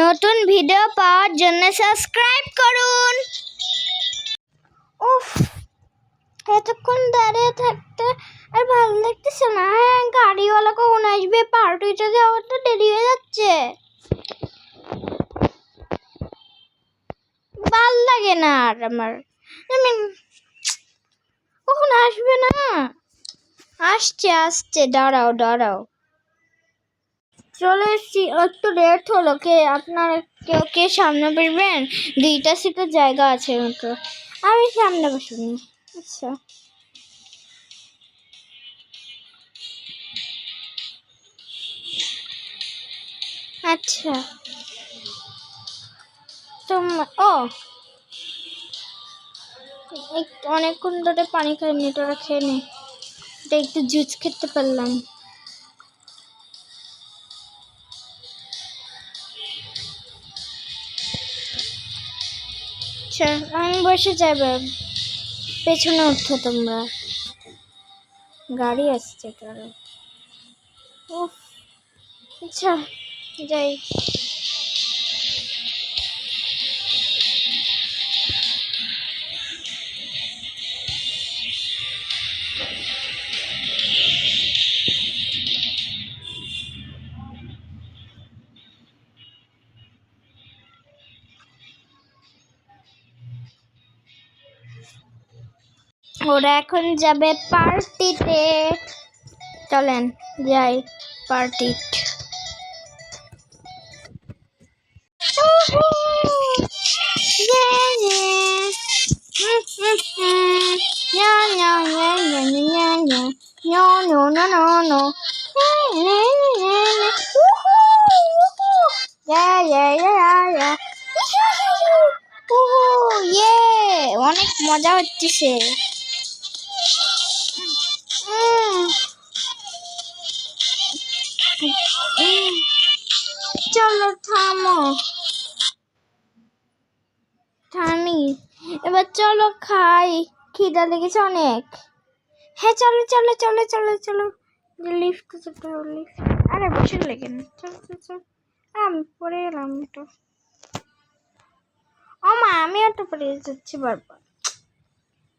নতুন ভিডিও পাওয়ার জন্য সাবস্ক্রাইব করুন। উফ, এতক্ষণ দাঁড়িয়ে থাকতে আর ভালো লাগতেছে না। হ্যাঁ গাড়িওয়ালা কখন আসবে? পার্টিটা যাওয়ার তো দেরি হয়ে যাচ্ছে। ভালো লাগে না আর আমার। কখন আসবে না? আসছে আসছে। দাঁড়াও দাঁড়াও। চলে এসছি। একটু লেট হলো। কে আপনার কেউ কে সামনে বসবেন? দুইটা সিটের জায়গা আছে মাত্র আমি সামনে বসবো আচ্ছা। আচ্ছা। তোম ও। অনেকক্ষণ ধরে পানি খাইনি তোরা খেয়ে নে। একটু জুস খেতে পারলাম। আচ্ছা আমি বসে যাবে। পেছনে উঠো তোমরা। গাড়ি আসছে কারও ও আচ্ছা যাই। ওরা এখন যাবে পার্টিতে চলেন যাই পার্টি. ইয়ে অনেক মজা হচ্ছে চলো থামো। থামি। এবার চলো খাই। খিদা লেগেছে অনেক। হ্যাঁ চলো চলো চলো চলো চলো। Lift lift. আরে, বসে লেগে না চলো চলো আমি, পড়ে এলাম একটু। ও মা আমিও তো পড়ে যাচ্ছি বারবার।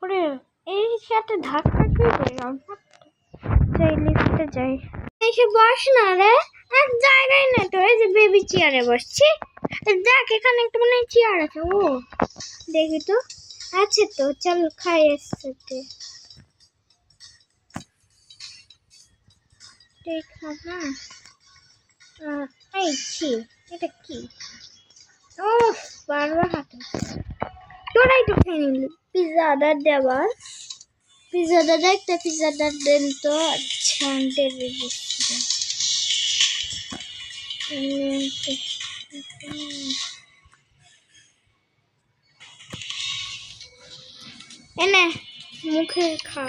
পড়ে, এই সাথে ধাক্কা খেয়ে পড়ে গেলাম। যাই লিফটে যাই। এসে বস না রে। এক জায়গায় না তো, এই যে বেবি চেয়ারে বসছি। দেখ, এখানে একটা মনে চেয়ার আছে, ও। দেখি তো? আছে তো, চল খাই এসছে হ্যাঁ এই এটা কি? ও বারবার তো খেয়ে নিলি। পিৎজা অর্ডার দেওয়ার। পিৎজা দাদা একটা পিৎজা অর্ডার দেন তো আচ্ছা এনে মুখে খা।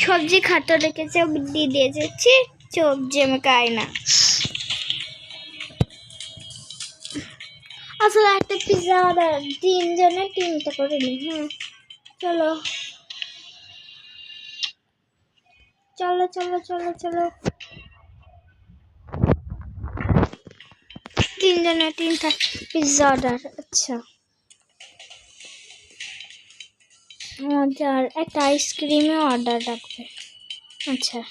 সবজি খাতো রেখেছে দিয়ে দিয়েছে ছি সবজি আমি খাই না। আসলে একটা পিৎজা অর্ডার তিনজনের তিনটা করে নি হ্যাঁ চলো। চলো চলো চলো চলো। তিনজনের তিনটা পিৎজা অর্ডার আচ্ছা। আর একটা আইসক্রিমও অর্ডার রাখবে। আচ্ছা।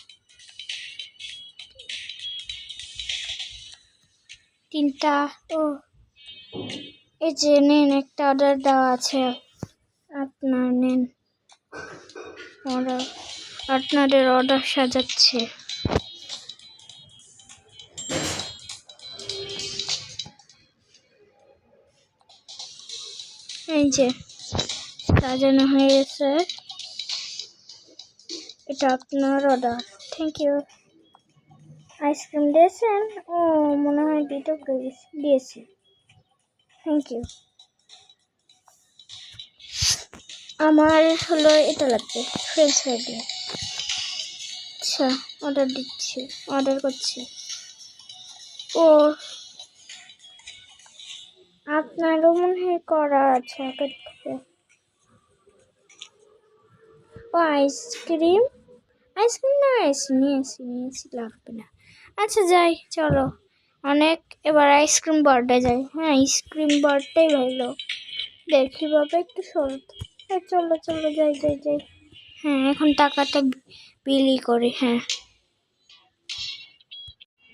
তিনটা, ও, এই যে নেন, একটা অর্ডার দেওয়া আছে। আপনার নেন। অর্ডার আপনাদের অর্ডার সাজাচ্ছে। এই যে, সাজানো হয়ে গেছে। এটা আপনার অর্ডার থ্যাংক ইউ আইসক্রিম দিয়েছেন? ও, মনে হয় দিতে দিয়েছি। থ্যাংক ইউ আমার হলো এটা লাগবে ফ্রেঞ্চ ফ্রাই দিয়ে। আচ্ছা অর্ডার দিচ্ছি অর্ডার করছি। ও আপনারও মনে হয় করা আছে আগের থেকে। ও, আইসক্রিম? আইসক্রিম না এসি নিয়েছি নিয়েছি লাগবে না। আচ্ছা যাই, চলো। অনেক, এবার আইসক্রিম বার্ডে যাই। হ্যাঁ আইসক্রিম বার্ডটাই ভালো দেখি বাবা, একটু সরত হ্যাঁ চলো চলো, যাই যাই যাই। হ্যাঁ এখন টাকাটা বিলি করি হ্যাঁ।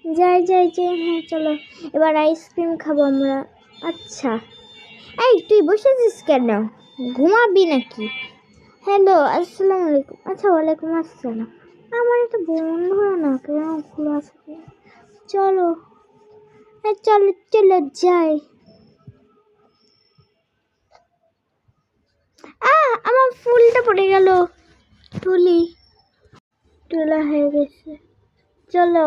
যাই যাই যাই হ্যাঁ চলো। এবার আইসক্রিম খাব আমরা। আচ্ছা। এই, তুই বসেছিস কেন? ঘুমাবি নাকি? হ্যালো আসসালামু আলাইকুম আচ্ছা ওয়ালাইকুম আসসালাম। আমার একটা বন্ধ না, কেন খোলা আছে চলো। চলো চলো, যাই। আমার ফুলটা পড়ে গেল। তুলি। তোলা হয়ে গেছে। চলো।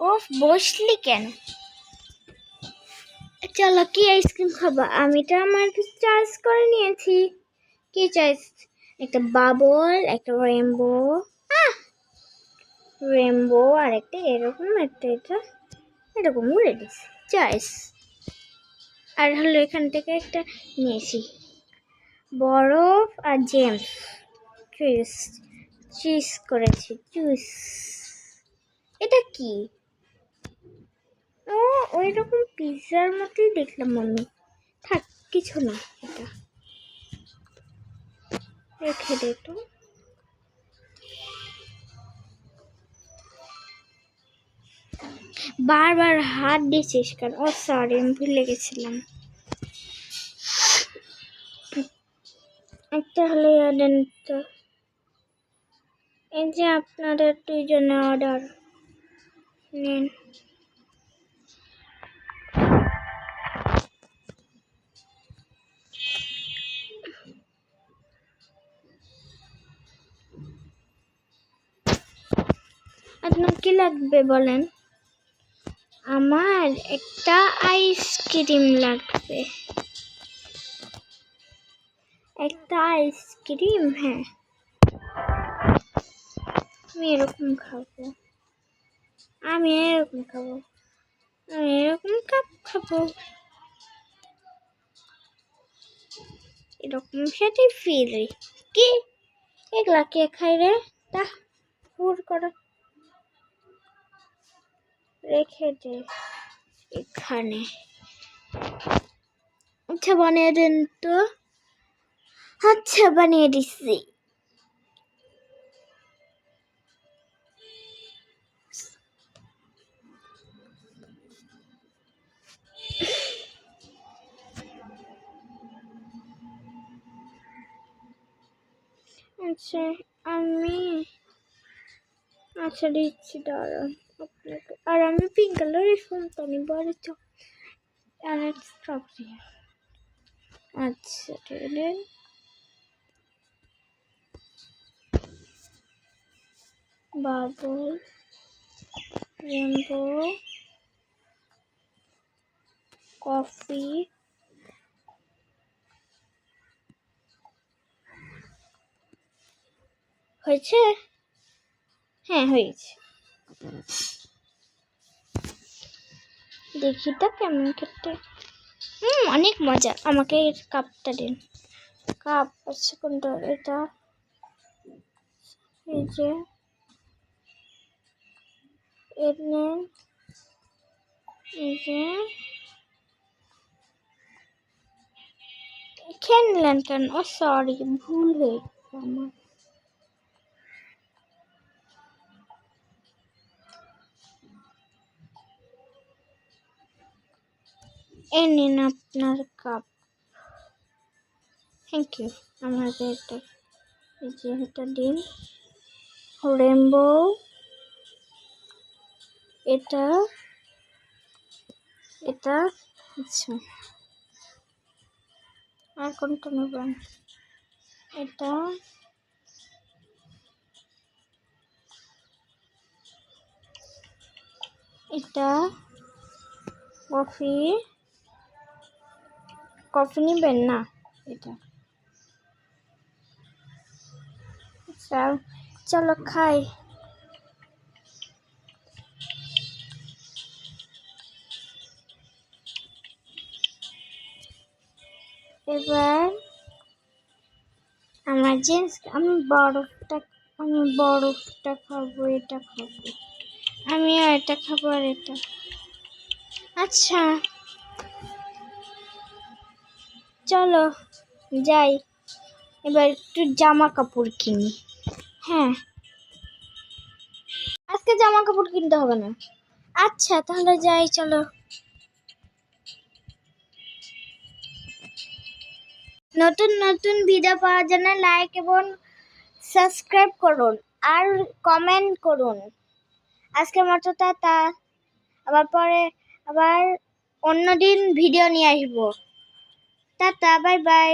ওফ, বসলি কেন? চলো, কি আইসক্রিম খাবা? আমি তো আমার চার্জ করে নিয়েছি। কি চাইস একটা বাবল একটা রেমবো রেমবো আর একটা এরকম একটা, এটা এরকম রেডিস চয়েস আর হলো এখান থেকে একটা নিয়েছি। বরফ আর জেমস চিজ চিজ করেছি। জুস এটা কি? ও ওই রকম পিৎজার মতোই দেখলাম আমি। থাক, কিছু না এটা। রেখে দে তো বারবার হাত দিয়েছিস কেন ও সরি আমি ভুলে গেছিলাম। একটা হলে দেন তো। এই যে আপনাদের দুইজনে অর্ডার নিন। আপনার কি লাগবে বলেন? আমার একটা আইসক্রিম লাগবে। একটা আইসক্রিম হ্যাঁ। আমি এরকম খাব। আমি এরকম খাব। আমি এরকম কাপ খাব। এরকম সাথে ফিরি কি? এগুলা কে খাই রে? তা ফুর করে। রেখে দে এখানে। আচ্ছা বানিয়ে দিন তো। আচ্ছা বানিয়ে দিচ্ছি আচ্ছা আমি আচ্ছা দিচ্ছি দাঁড়ান আর আমি পিঙ্ক কালারের ফোনটা নিব আর আর স্ট্রবেরি আচ্ছা বাবল রেনবো কফি হয়েছে? হ্যাঁ হয়েছে। দেখি তো কেমন খেতে। হুম, অনেক মজা। আমাকে কাপটা দিন। কাপ আছে কোনটা? এটা। এই যে। এর নেন এই যে। খেয়ে নিলেন কেন? ও সরি ভুল হয়ে আমার। এ নিন আপনার কাপ। থ্যাংক ইউ আমাকে এটা এই যে এটা দিন রেমবো এটা এটা আচ্ছা আর কোনটা নেবেন? এটা। এটা। কফি। কফি নেবেন? না, এটা। আচ্ছা চলো খাই। এবার আমার জিন্স, আমি বরফটা আমি বরফটা খাব, এটা খাব। আমি এটা খাব আর এটা। আচ্ছা। চলো যাই। এবার একটু জামা কাপড় কিনি। হ্যাঁ। আজকে জামা কাপড় কিনতে হবে না। আচ্ছা তাহলে যাই, চলো। নতুন নতুন ভিডিও পাওয়ার জন্য লাইক এবং সাবস্ক্রাইব করুন আর কমেন্ট করুন। আজকের মতো তা আবার পরে, আবার অন্যদিন ভিডিও নিয়ে আসব। Tata bye bye